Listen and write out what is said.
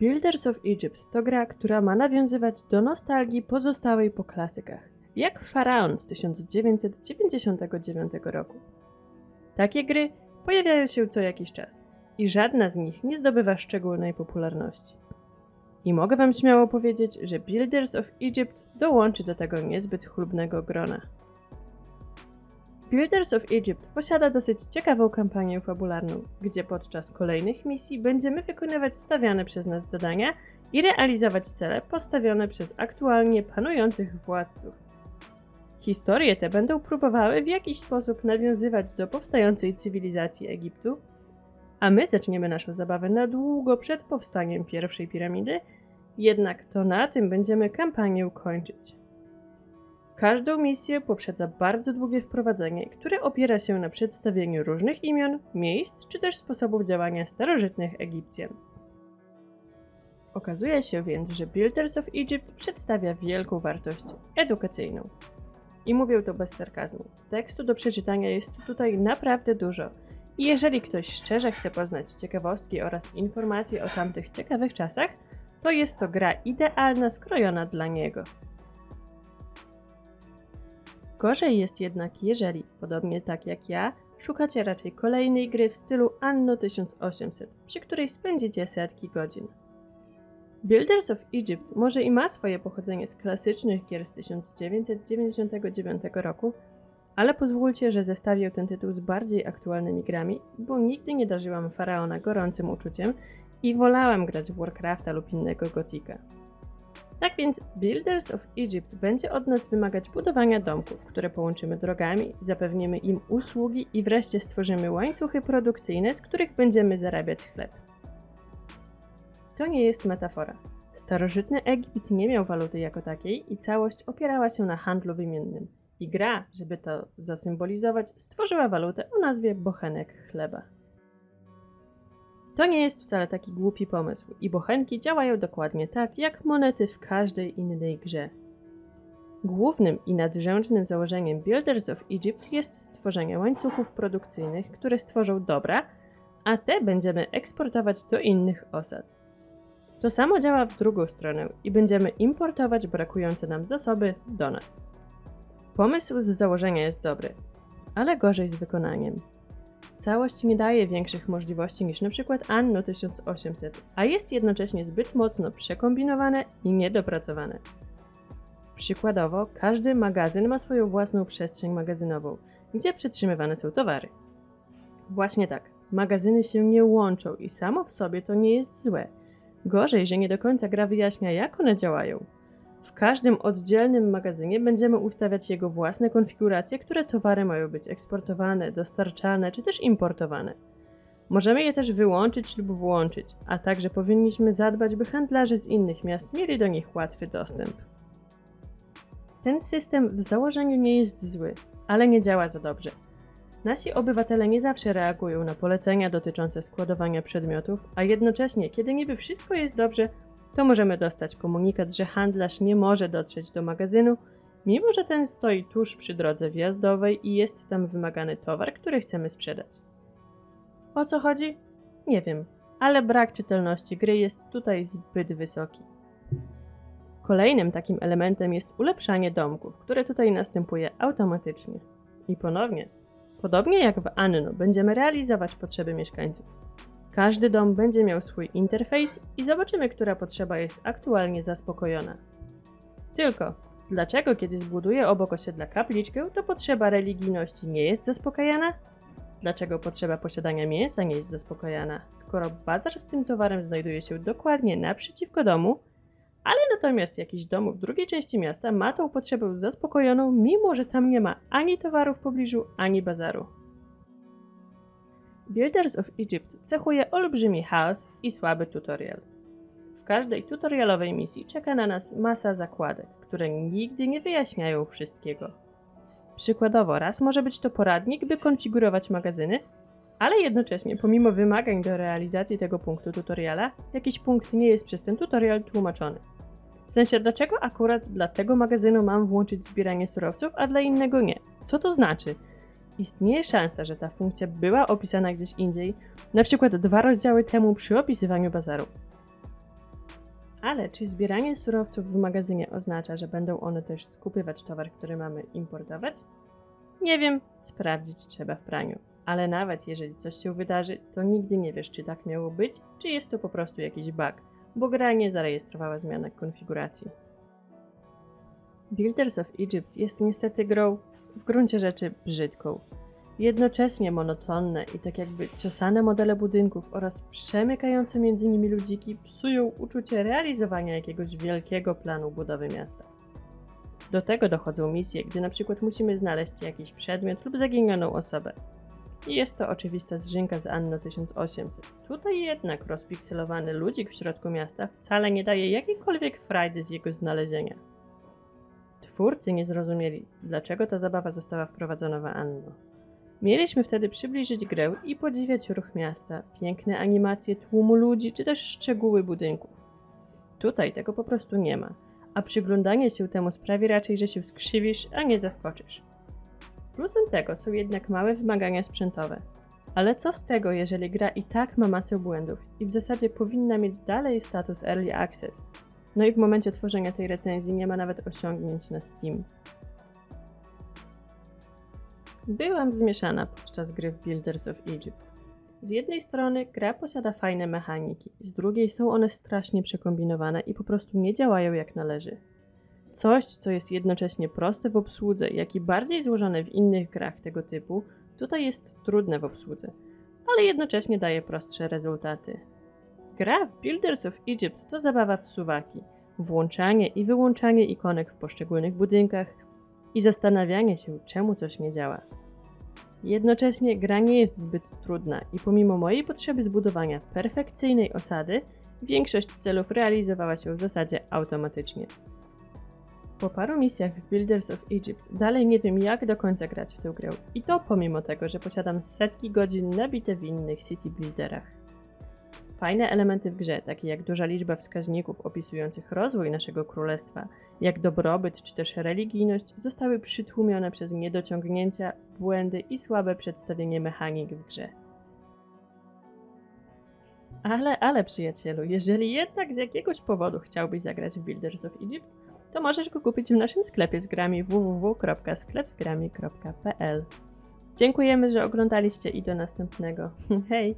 Builders of Egypt to gra, która ma nawiązywać do nostalgii pozostałej po klasykach, jak Faraon z 1999 roku. Takie gry pojawiają się co jakiś czas i żadna z nich nie zdobywa szczególnej popularności. I mogę Wam śmiało powiedzieć, że Builders of Egypt dołączy do tego niezbyt chlubnego grona. Builders of Egypt posiada dosyć ciekawą kampanię fabularną, gdzie podczas kolejnych misji będziemy wykonywać stawiane przez nas zadania i realizować cele postawione przez aktualnie panujących władców. Historie te będą próbowały w jakiś sposób nawiązywać do powstającej cywilizacji Egiptu, a my zaczniemy naszą zabawę na długo przed powstaniem pierwszej piramidy, jednak to na tym będziemy kampanię kończyć. Każdą misję poprzedza bardzo długie wprowadzenie, które opiera się na przedstawieniu różnych imion, miejsc czy też sposobów działania starożytnych Egipcjan. Okazuje się więc, że Builders of Egypt przedstawia wielką wartość edukacyjną. I mówię to bez sarkazmu. Tekstu do przeczytania jest tutaj naprawdę dużo. I jeżeli ktoś szczerze chce poznać ciekawostki oraz informacje o tamtych ciekawych czasach, to jest to gra idealna, skrojona dla niego. Gorzej jest jednak, jeżeli, podobnie tak jak ja, szukacie raczej kolejnej gry w stylu Anno 1800, przy której spędzicie setki godzin. Builders of Egypt może i ma swoje pochodzenie z klasycznych gier z 1999 roku, ale pozwólcie, że zestawię ten tytuł z bardziej aktualnymi grami, bo nigdy nie darzyłam Faraona gorącym uczuciem i wolałam grać w Warcrafta lub innego Gotika. Tak więc Builders of Egypt będzie od nas wymagać budowania domków, które połączymy drogami, zapewnimy im usługi i wreszcie stworzymy łańcuchy produkcyjne, z których będziemy zarabiać chleb. To nie jest metafora. Starożytny Egipt nie miał waluty jako takiej i całość opierała się na handlu wymiennym. I gra, żeby to zasymbolizować, stworzyła walutę o nazwie bochenek chleba. To nie jest wcale taki głupi pomysł i bochenki działają dokładnie tak, jak monety w każdej innej grze. Głównym i nadrzędnym założeniem Builders of Egypt jest stworzenie łańcuchów produkcyjnych, które stworzą dobra, a te będziemy eksportować do innych osad. To samo działa w drugą stronę i będziemy importować brakujące nam zasoby do nas. Pomysł z założenia jest dobry, ale gorzej z wykonaniem. Całość nie daje większych możliwości niż np. Anno 1800, a jest jednocześnie zbyt mocno przekombinowane i niedopracowane. Przykładowo, każdy magazyn ma swoją własną przestrzeń magazynową, gdzie przetrzymywane są towary. Właśnie tak, magazyny się nie łączą i samo w sobie to nie jest złe. Gorzej, że nie do końca gra wyjaśnia, jak one działają. W każdym oddzielnym magazynie będziemy ustawiać jego własne konfiguracje, które towary mają być eksportowane, dostarczane czy też importowane. Możemy je też wyłączyć lub włączyć, a także powinniśmy zadbać, by handlarze z innych miast mieli do nich łatwy dostęp. Ten system w założeniu nie jest zły, ale nie działa za dobrze. Nasi obywatele nie zawsze reagują na polecenia dotyczące składowania przedmiotów, a jednocześnie, kiedy niby wszystko jest dobrze, to możemy dostać komunikat, że handlarz nie może dotrzeć do magazynu, mimo że ten stoi tuż przy drodze wjazdowej i jest tam wymagany towar, który chcemy sprzedać. O co chodzi? Nie wiem, ale brak czytelności gry jest tutaj zbyt wysoki. Kolejnym takim elementem jest ulepszanie domków, które tutaj następuje automatycznie. I ponownie, podobnie jak w Anno, będziemy realizować potrzeby mieszkańców. Każdy dom będzie miał swój interfejs i zobaczymy, która potrzeba jest aktualnie zaspokojona. Tylko, dlaczego kiedy zbuduję obok osiedla kapliczkę, to potrzeba religijności nie jest zaspokajana? Dlaczego potrzeba posiadania mięsa nie jest zaspokajana, skoro bazar z tym towarem znajduje się dokładnie naprzeciwko domu, ale natomiast jakiś dom w drugiej części miasta ma tą potrzebę zaspokojoną, mimo że tam nie ma ani towaru w pobliżu, ani bazaru. Builders of Egypt cechuje olbrzymi chaos i słaby tutorial. W każdej tutorialowej misji czeka na nas masa zakładek, które nigdy nie wyjaśniają wszystkiego. Przykładowo, raz może być to poradnik, by konfigurować magazyny, ale jednocześnie, pomimo wymagań do realizacji tego punktu tutoriala, jakiś punkt nie jest przez ten tutorial tłumaczony. W sensie, dlaczego akurat dla tego magazynu mam włączyć zbieranie surowców, a dla innego nie? Co to znaczy? Istnieje szansa, że ta funkcja była opisana gdzieś indziej, na przykład dwa rozdziały temu przy opisywaniu bazaru. Ale czy zbieranie surowców w magazynie oznacza, że będą one też skupywać towar, który mamy importować? Nie wiem, sprawdzić trzeba w praniu. Ale nawet jeżeli coś się wydarzy, to nigdy nie wiesz, czy tak miało być, czy jest to po prostu jakiś bug, bo gra nie zarejestrowała zmianek konfiguracji. Builders of Egypt jest niestety grą w gruncie rzeczy brzydką. Jednocześnie monotonne i tak jakby ciosane modele budynków oraz przemykające między nimi ludziki psują uczucie realizowania jakiegoś wielkiego planu budowy miasta. Do tego dochodzą misje, gdzie na przykład musimy znaleźć jakiś przedmiot lub zaginioną osobę. I jest to oczywista zżynka z Anno 1800. Tutaj jednak rozpikselowany ludzik w środku miasta wcale nie daje jakiejkolwiek frajdy z jego znalezienia. Twórcy nie zrozumieli, dlaczego ta zabawa została wprowadzona w Anno. Mieliśmy wtedy przybliżyć grę i podziwiać ruch miasta, piękne animacje tłumu ludzi czy też szczegóły budynków. Tutaj tego po prostu nie ma, a przyglądanie się temu sprawi raczej, że się skrzywisz, a nie zaskoczysz. Plusem tego są jednak małe wymagania sprzętowe. Ale co z tego, jeżeli gra i tak ma masę błędów i w zasadzie powinna mieć dalej status Early Access? No i w momencie tworzenia tej recenzji nie ma nawet osiągnięć na Steam. Byłam zmieszana podczas gry w Builders of Egypt. Z jednej strony gra posiada fajne mechaniki, z drugiej są one strasznie przekombinowane i po prostu nie działają jak należy. Coś, co jest jednocześnie proste w obsłudze, jak i bardziej złożone w innych grach tego typu, tutaj jest trudne w obsłudze, ale jednocześnie daje prostsze rezultaty. Gra w Builders of Egypt to zabawa w suwaki, włączanie i wyłączanie ikonek w poszczególnych budynkach i zastanawianie się, czemu coś nie działa. Jednocześnie gra nie jest zbyt trudna i pomimo mojej potrzeby zbudowania perfekcyjnej osady, większość celów realizowała się w zasadzie automatycznie. Po paru misjach w Builders of Egypt dalej nie wiem jak do końca grać w tę grę i to pomimo tego, że posiadam setki godzin nabite w innych city builderach. Fajne elementy w grze, takie jak duża liczba wskaźników opisujących rozwój naszego królestwa, jak dobrobyt czy też religijność, zostały przytłumione przez niedociągnięcia, błędy i słabe przedstawienie mechanik w grze. Ale, ale przyjacielu, jeżeli jednak z jakiegoś powodu chciałbyś zagrać w Builders of Egypt, to możesz go kupić w naszym sklepie z grami www.sklepzgrami.pl. Dziękujemy, że oglądaliście i do następnego. Hej!